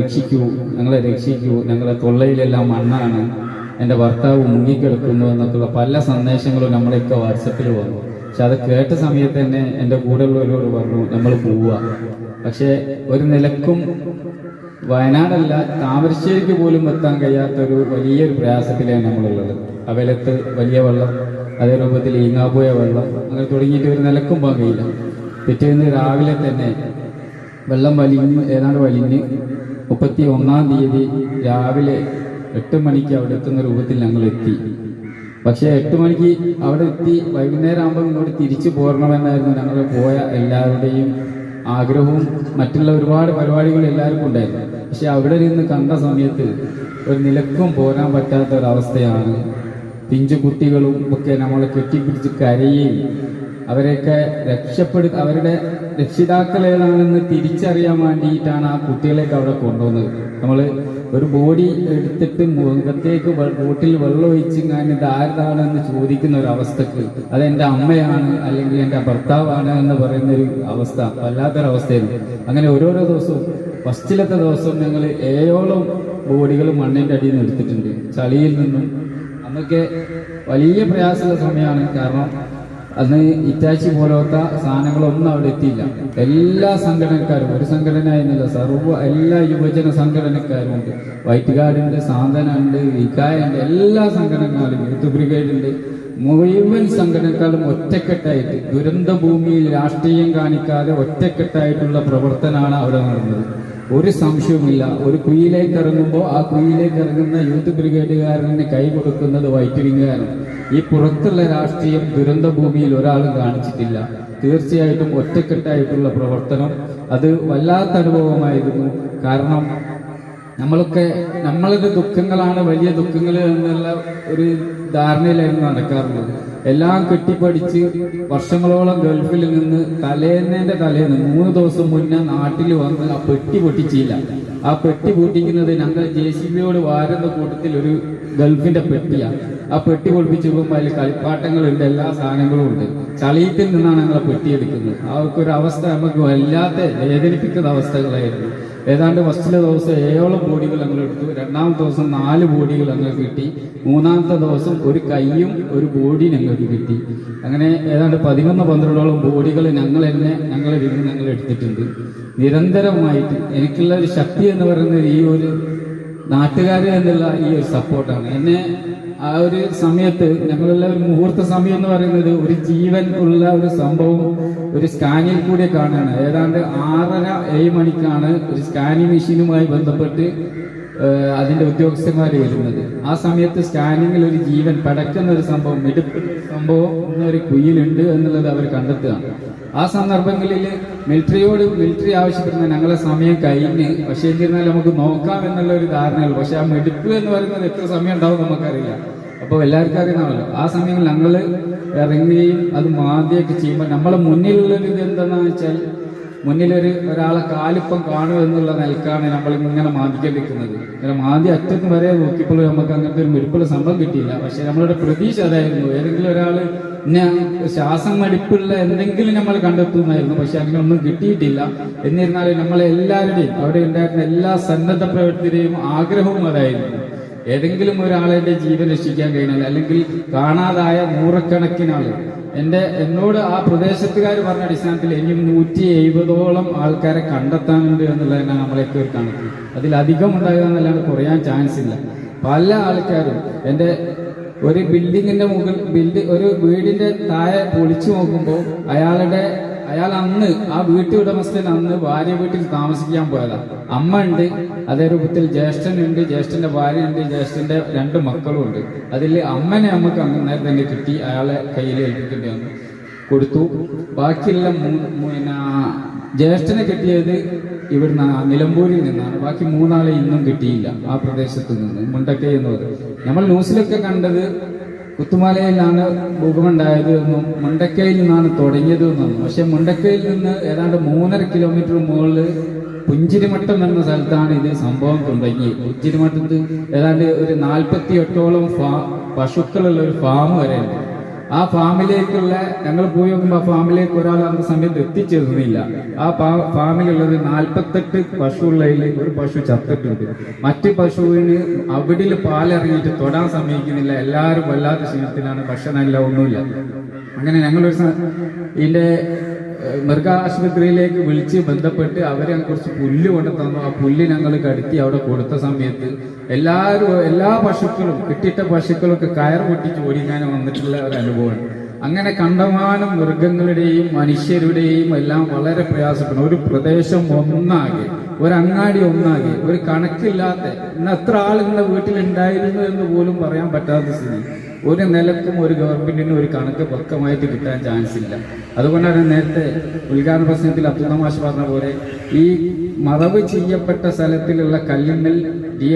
രക്ഷിക്കൂ. ഞങ്ങളെ രക്ഷിക്കൂ. ഞങ്ങളെ തൊള്ളയിലെല്ലാം മണ്ണാണ്. എന്റെ ഭർത്താവ് മുങ്ങിക്കിടക്കുന്നു എന്നൊക്കെയുള്ള പല സന്ദേശങ്ങളും നമ്മളെയൊക്കെ വാട്സപ്പിൽ വന്നു. പക്ഷെ അത് കേട്ട സമയത്ത് തന്നെ എന്റെ കൂടെയുള്ളവരോട് പറഞ്ഞു നമ്മൾ പോവുക. പക്ഷേ ഒരു നിലക്കും വയനാടല്ല താമരശ്ശേരിക്ക് പോലും എത്താൻ കഴിയാത്തൊരു വലിയൊരു പ്രയാസത്തിലാണ് നമ്മളുള്ളത്. അവലത്ത് വലിയ വെള്ളം അതേ രൂപത്തിൽ ഈങ്ങാപോയ വെള്ളം അങ്ങനെ തുടങ്ങിയിട്ട് ഒരു നിലക്കും പോകാൻ കഴിയില്ല പിറ്റേന്ന് രാവിലെ തന്നെ വെള്ളം വലിഞ്ഞ് ഏതാണ്ട് വലിഞ്ഞ് മുപ്പത്തി ഒന്നാം തീയതി രാവിലെ എട്ട് മണിക്ക് അവിടെ എത്തുന്ന രൂപത്തിൽ ഞങ്ങൾ എത്തി. പക്ഷേ എട്ട് മണിക്ക് അവിടെ എത്തി വൈകുന്നേരം ആകുമ്പോൾ ഇങ്ങോട്ട് തിരിച്ചു പോരണമെന്നായിരുന്നു ഞങ്ങൾ പോയ എല്ലാവരുടെയും ആഗ്രഹവും. മറ്റുള്ള ഒരുപാട് പരിപാടികൾ എല്ലാവർക്കും ഉണ്ടായിരുന്നു. പക്ഷെ അവിടെ നിന്ന് കണ്ട സമയത്ത് ഒരു നിലക്കും പോരാൻ പറ്റാത്ത ഒരവസ്ഥയാണ്. പിഞ്ചു കുട്ടികളും ഒക്കെ നമ്മളെ കെട്ടിപ്പിടിച്ച് കരയുകയും അവരെയൊക്കെ രക്ഷപ്പെടു അവരുടെ രക്ഷിതാക്കൾ ഏതാണെന്ന് തിരിച്ചറിയാൻ വേണ്ടിയിട്ടാണ് ആ കുട്ടികളെയൊക്കെ അവിടെ കൊണ്ടുവന്നത്. നമ്മൾ ഒരു ബോഡി എടുത്തിട്ട് മുഖത്തേക്ക് ബോട്ടിൽ വെള്ളം ഒഴിച്ച് ഞാൻ ഇത് ആരുതാണെന്ന് ചോദിക്കുന്ന ഒരു അവസ്ഥക്ക് അത് എന്റെ അമ്മയാണ് അല്ലെങ്കിൽ എന്റെ ഭർത്താവാണ് എന്ന് പറയുന്ന ഒരു അവസ്ഥ വല്ലാത്തൊരവസ്ഥയായിരുന്നു. അങ്ങനെ ഓരോരോ ദിവസവും ഫസ്റ്റിലത്തെ ദിവസം ഞങ്ങൾ ഏഴോളം ബോഡികൾ മണ്ണിന്റെ അടിയിൽ നിന്ന് എടുത്തിട്ടുണ്ട്. ചളിയിൽ നിന്നും അന്നൊക്കെ വലിയ പ്രയാസമുള്ള സമയമാണ്. കാരണം അന്ന് ഇറ്റാച്ചി പോലത്തെ സാധനങ്ങളൊന്നും അവിടെ എത്തിയില്ല. എല്ലാ സംഘടനക്കാരും ഒരു സംഘടന ആയിരുന്നില്ല സർവ എല്ലാ യുവജന സംഘടനക്കാരും ഉണ്ട്. വൈറ്റ് ഗാർഡുണ്ട് സാന്ത്വന ഉണ്ട് എല്ലാ സംഘടനകളും യൂത്ത് ബ്രിഗേഡ് ഉണ്ട് മുഴുവൻ സംഘടനക്കാരും ഒറ്റക്കെട്ടായിട്ട് ദുരന്ത ഭൂമിയിൽ രാഷ്ട്രീയം കാണിക്കാതെ ഒറ്റക്കെട്ടായിട്ടുള്ള പ്രവർത്തനമാണ് അവിടെ നടന്നത്. ഒരു സംശയവുമില്ല. ഒരു കുയിലേക്ക് ഇറങ്ങുമ്പോൾ ആ കുയിലേക്ക് ഇറങ്ങുന്ന യൂത്ത് ബ്രിഗേഡുകാരന് കൈ കൊടുക്കുന്നത് വൈറ്റിരിങ്ങുകാരൻ ഈ പുറത്തുള്ള രാഷ്ട്രീയം ദുരന്ത ഭൂമിയിൽ ഒരാളും കാണിച്ചിട്ടില്ല. തീർച്ചയായിട്ടും ഒറ്റക്കെട്ടായിട്ടുള്ള പ്രവർത്തനം. അത് വല്ലാത്ത അനുഭവമായിരുന്നു. കാരണം നമ്മളൊക്കെ നമ്മളുടെ ദുഃഖങ്ങളാണ് വലിയ ദുഃഖങ്ങൾ എന്നുള്ള ഒരു ധാരണയിലായിരുന്നു നടക്കാറുള്ളത്. എല്ലാം കെട്ടിപ്പടിച്ച് വർഷങ്ങളോളം ഗൾഫിൽ നിന്ന് തലേന്നേന്റെ തലേന്ന് മൂന്ന് ദിവസം മുന്നേ നാട്ടിൽ വന്ന് ആ പെട്ടി പൊട്ടിച്ചില്ല. ആ പെട്ടി പൊട്ടിക്കുന്നത് ഞങ്ങൾ ജെ സി ബിയോട് വാരുന്ന കൂട്ടത്തിൽ ഒരു ഗൾഫിന്റെ പെട്ടിയാണ് ആ പെട്ടി പൊളിപ്പിച്ചപ്പോൾ അതിൽ കളിപ്പാട്ടങ്ങളുണ്ട് എല്ലാ സാധനങ്ങളും ഉണ്ട്. ചളിയത്തിൽ നിന്നാണ് ഞങ്ങൾ പെട്ടി എടുക്കുന്നത്. ആ ഒരു അവസ്ഥ നമുക്ക് വല്ലാത്ത വേദനിപ്പിക്കുന്ന അവസ്ഥകളായിരുന്നു. ഏതാണ്ട് ഫസ്റ്റിലെ ദിവസം ഏഴോളം ബോഡികൾ ഞങ്ങൾ എടുത്തു. രണ്ടാമത്തെ ദിവസം നാല് ബോഡികൾ ഞങ്ങൾക്ക് കിട്ടി. മൂന്നാമത്തെ ദിവസം ഒരു കൈയും ഒരു ബോഡി ഞങ്ങൾക്ക് കിട്ടി. അങ്ങനെ ഏതാണ്ട് പതിനൊന്ന് പന്ത്രണ്ടോളം ബോഡികൾ ഞങ്ങൾ തന്നെ ഞങ്ങളെ വീട് ഞങ്ങൾ എടുത്തിട്ടുണ്ട്. നിരന്തരമായിട്ട് എനിക്കുള്ള ഒരു ശക്തി എന്ന് പറയുന്നത് ഈ ഒരു നാട്ടുകാർ എന്നുള്ള ഈ ഒരു സപ്പോർട്ടാണ് എന്നെ ആ ഒരു സമയത്ത് ഞങ്ങളുള്ള ഒരു മുഹൂർത്ത സമയം എന്ന് പറയുന്നത് ഒരു ജീവൻ ഉള്ള ഒരു സംഭവം ഒരു സ്കാനിൽ കൂടെ കാണുകയാണ് ഏതാണ്ട് ആറര ഏഴ് മണിക്കാണ് ഒരു സ്കാനിങ് മെഷീനുമായി ബന്ധപ്പെട്ട് അതിന്റെ ഉദ്യോഗസ്ഥന്മാർ വരുന്നത്. ആ സമയത്ത് സ്കാനിങ്ങിൽ ഒരു ജീവൻ പടക്കുന്ന ഒരു സംഭവം മെടുപ്പ് സംഭവം ഒരു കുയിലുണ്ട് എന്നുള്ളത് അവർ കണ്ടെത്തുകയാണ് ആ സന്ദർഭങ്ങളിൽ മിലിറ്ററിയോട് മിലിറ്ററി ആവശ്യപ്പെടുന്ന ഞങ്ങളെ സമയം കഴിഞ്ഞ് പക്ഷേ എന്നിരുന്നാൽ നമുക്ക് നോക്കാം എന്നുള്ള ഒരു ധാരണയുള്ളൂ. പക്ഷെ ആ മെടുപ്പ് എന്ന് പറയുന്നത് എത്ര സമയം ഉണ്ടാവും നമുക്കറിയില്ല. അപ്പോൾ എല്ലാവർക്കും അറിയുന്നതാണല്ലോ. ആ സമയങ്ങളിൽ ഞങ്ങൾ ഇറങ്ങുകയും അത് മാന്തിയൊക്കെ ചെയ്യുമ്പോൾ നമ്മളെ മുന്നിലുള്ളൊരു ഇത് എന്താണെന്ന് വെച്ചാൽ മുന്നിലൊരു ഒരാളെ കാലിപ്പം കാണും എന്നുള്ള നിലക്കാണ് നമ്മൾ ഇങ്ങനെ മാന്തിക്കൊണ്ടിരിക്കുന്നത്. ഇങ്ങനെ മാന്തി അറ്റത്ത് വരെ നോക്കിയപ്പോൾ നമുക്ക് അങ്ങനത്തെ ഒരു മെടുപ്പുള്ള സംഭവം കിട്ടിയില്ല. പക്ഷെ നമ്മളുടെ പ്രതീക്ഷ അതായിരുന്നു. ഏതെങ്കിലും ഒരാൾ ശ്വാസം മടിപ്പുള്ള എന്തെങ്കിലും നമ്മൾ കണ്ടെത്തുന്നതായിരുന്നു. പക്ഷെ അങ്ങനെ ഒന്നും കിട്ടിയിട്ടില്ല. എന്നിരുന്നാലും നമ്മളെല്ലാവരുടെയും അവിടെ ഉണ്ടായിരുന്ന എല്ലാ സന്നദ്ധ പ്രവർത്തകരെയും ആഗ്രഹവും അതായിരുന്നു. ഏതെങ്കിലും ഒരാളുടെ ജീവൻ രക്ഷിക്കാൻ കഴിഞ്ഞാൽ അല്ലെങ്കിൽ കാണാതായ നൂറക്കണക്കിന് ആളുകൾ. എന്റെ എന്നോട് ആ പ്രദേശത്തുകാർ പറഞ്ഞ അടിസ്ഥാനത്തിൽ ഇനിയും നൂറ്റി എഴുപതോളം ആൾക്കാരെ കണ്ടെത്താനുണ്ട് എന്നുള്ളതാണ് നമ്മളെയൊക്കെ ഒരു കണക്ക് അതിലധികം ഉണ്ടാകുക എന്നല്ലാണ്ട് കുറയാൻ ചാൻസ് ഇല്ല. പല ആൾക്കാരും എന്റെ ഒരു ബിൽഡിങ്ങിന്റെ മുകൾ ബിൽഡ് ഒരു വീടിന്റെ താഴെ പൊളിച്ചു നോക്കുമ്പോൾ അയാളുടെ അയാൾ അന്ന് ആ വീട്ടു ഉടമസ്ഥൻ അന്ന് ഭാര്യ വീട്ടിൽ താമസിക്കാൻ പോയതാ. അമ്മ ഉണ്ട് അതേ രൂപത്തിൽ ജ്യേഷ്ഠനുണ്ട് ജ്യേഷ്ഠന്റെ ഭാര്യ ഉണ്ട് ജ്യേഷ്ഠന്റെ രണ്ട് മക്കളും ഉണ്ട്. അതിൽ അമ്മനെ നമുക്ക് അന്നേരം തന്നെ കിട്ടി അയാളെ കയ്യിൽ ഏൽപ്പിക്കേണ്ടി വന്നു. കൊടുത്തു. ബാക്കിയുള്ള പിന്നെ ജ്യേഷ്ഠനെ കിട്ടിയത് ഇവിടുന്ന് നിലമ്പൂരിൽ നിന്നാണ്. ബാക്കി മൂന്നാളെ ഇന്നും കിട്ടിയില്ല ആ പ്രദേശത്ത് നിന്ന് മുണ്ടക്കെ എന്ന് പറയും. നമ്മൾ ന്യൂസിലൊക്കെ കണ്ടത് കുത്തുമലയിലാണ് ഭൂകമുണ്ടായത് എന്നും മുണ്ടക്കയിൽ നിന്നാണ് തുടങ്ങിയത് എന്നും. പക്ഷെ മുണ്ടക്കയിൽ നിന്ന് ഏതാണ്ട് മൂന്നര കിലോമീറ്റർ മുകളിൽ പുഞ്ചിരിമട്ടം എന്ന സ്ഥലത്താണ് ഇത് സംഭവം തുടങ്ങി പുഞ്ചിരിമട്ടത്ത് ഏതാണ്ട് ഒരു നാൽപ്പത്തി എട്ടോളം ഫാ പശുക്കളുള്ള ഒരു ഫാം വരെ ഉണ്ട്. ആ ഫാമിലേക്കുള്ള ഞങ്ങൾ പോയി നോക്കുമ്പോൾ ആ ഫാമിലേക്ക് ഒരാൾ അന്ന് സമയത്ത് എത്തിച്ചേർന്നില്ല. ആ ഫാമിലുള്ളത് നാൽപ്പത്തെട്ട് പശുള്ളതിൽ ഒരു പശു ചത്തിട്ടുണ്ട്. മറ്റ് പശുവിന് അവിടെ പാലിറങ്ങിയിട്ട് തൊടാൻ സമ്മതിക്കുന്നില്ല എല്ലാവരും വല്ലാത്ത ക്ഷീണത്തിലാണ്. ഭക്ഷണമില്ല ഒന്നുമില്ല. അങ്ങനെ ഞങ്ങളൊരു ഏഹ്, മൃഗാശുപത്രിയിലേക്ക് വിളിച്ച് ബന്ധപ്പെട്ട് അവരെ കുറച്ച് പുല്ല് കൊണ്ട് തന്നു. ആ പുല്ല് ഞങ്ങൾ കടത്തി അവിടെ കൊടുത്ത സമയത്ത് എല്ലാവരും എല്ലാ പശുക്കളും കിട്ടിയിട്ട പശുക്കളൊക്കെ കയർ പൊട്ടിച്ച് ഓടിക്കാൻ വന്നിട്ടുള്ള ഒരു അനുഭവമാണ്. അങ്ങനെ കണ്ടമാനം മൃഗങ്ങളുടെയും മനുഷ്യരുടെയും എല്ലാം വളരെ പ്രയാസപ്പെടുന്നു. ഒരു പ്രദേശം ഒന്നാകെ ഒരു അങ്ങാടി ഒന്നാകെ ഒരു കണക്കില്ലാത്ത ഇന്ന് എത്ര ആൾ ഇന്ന് വീട്ടിലുണ്ടായിരുന്നു എന്ന് പോലും പറയാൻ പറ്റാത്ത സ്ഥിതി. ഒരു നിലക്കും ഒരു ഗവൺമെന്റിനും ഒരു കണക്ക് പക്കമായിട്ട് കിട്ടാൻ ചാൻസ് ഇല്ല. അതുകൊണ്ടാണ് നേരത്തെ ഉദ്ഘാടന പ്രശ്നത്തിൽ അബ്ദുൽ പറഞ്ഞ പോലെ ഈ മറവ് ചെയ്യപ്പെട്ട സ്ഥലത്തിലുള്ള കല്ലിങ്ങൽ ഡി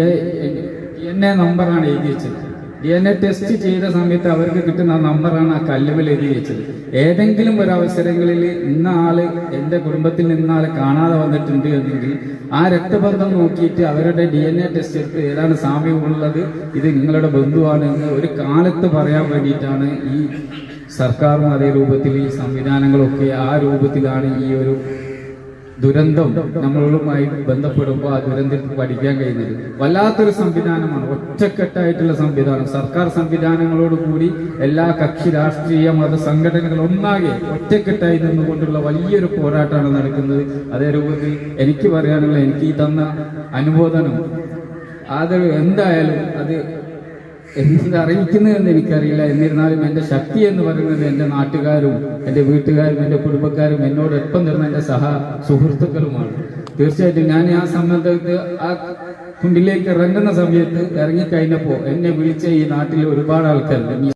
എൻ എ നമ്പറാണ് എഴുതി വെച്ചത്. ഡി എൻ എ ടെസ്റ്റ് ചെയ്ത സമയത്ത് അവർക്ക് കിട്ടുന്ന നമ്പറാണ് ആ കല്ലുമൽ എഴുതി വെച്ചത്. ഏതെങ്കിലും ഒരു അവസരങ്ങളിൽ ഇന്ന ആൾ എന്റെ കുടുംബത്തിൽ നിന്ന കാണാതെ വന്നിട്ടുണ്ട് എന്നെങ്കിൽ ആ രക്തബന്ധം നോക്കിയിട്ട് അവരുടെ ഡി എൻ എ ടെസ്റ്റ് എടുത്ത് ഏതാണ് സാമ്യമുള്ളത് ഇത് നിങ്ങളുടെ ബന്ധുവാണ് എന്ന് ഒരു കാലത്ത് പറയാൻ വേണ്ടിയിട്ടാണ് ഈ സർക്കാരും അതേ രൂപത്തിൽ ഈ സംവിധാനങ്ങളൊക്കെ ആ രൂപത്തിലാണ് ഈ ഒരു ദുരന്തം നമ്മളുമായി ബന്ധപ്പെടുമ്പോൾ ആ ദുരന്തത്തിൽ പഠിക്കാൻ കഴിയുന്നത്. വല്ലാത്തൊരു സംവിധാനമാണ്. ഒറ്റക്കെട്ടായിട്ടുള്ള സംവിധാനം. സർക്കാർ സംവിധാനങ്ങളോട് കൂടി എല്ലാ കക്ഷി രാഷ്ട്രീയ മത സംഘടനകൾ ഒന്നാകെ ഒറ്റക്കെട്ടായി നിന്നുകൊണ്ടുള്ള വലിയൊരു പോരാട്ടമാണ് നടക്കുന്നത്. അതേ രൂപത്തിൽ എനിക്ക് പറയാനുള്ള എനിക്ക് ഈ തന്ന അനുബോധനം അത് എന്തായാലും അത് എന്ത് അറിയിക്കുന്നതെന്ന് എനിക്കറിയില്ല. എന്നിരുന്നാലും എന്റെ ശക്തി എന്ന് പറയുന്നത് എന്റെ നാട്ടുകാരും എന്റെ വീട്ടുകാരും എന്റെ കുടുംബക്കാരും എന്നോടൊപ്പം നിന്ന എന്റെ സഹ സുഹൃത്തുക്കളുമാണ്. തീർച്ചയായിട്ടും ഞാൻ ആ സംബന്ധത്ത് ആ കുണ്ടിലേക്ക് ഇറങ്ങുന്ന സമയത്ത് ഇറങ്ങിക്കഴിഞ്ഞപ്പോൾ എന്നെ വിളിച്ച ഈ നാട്ടിലെ ഒരുപാട് ആൾക്കാരുണ്ട്.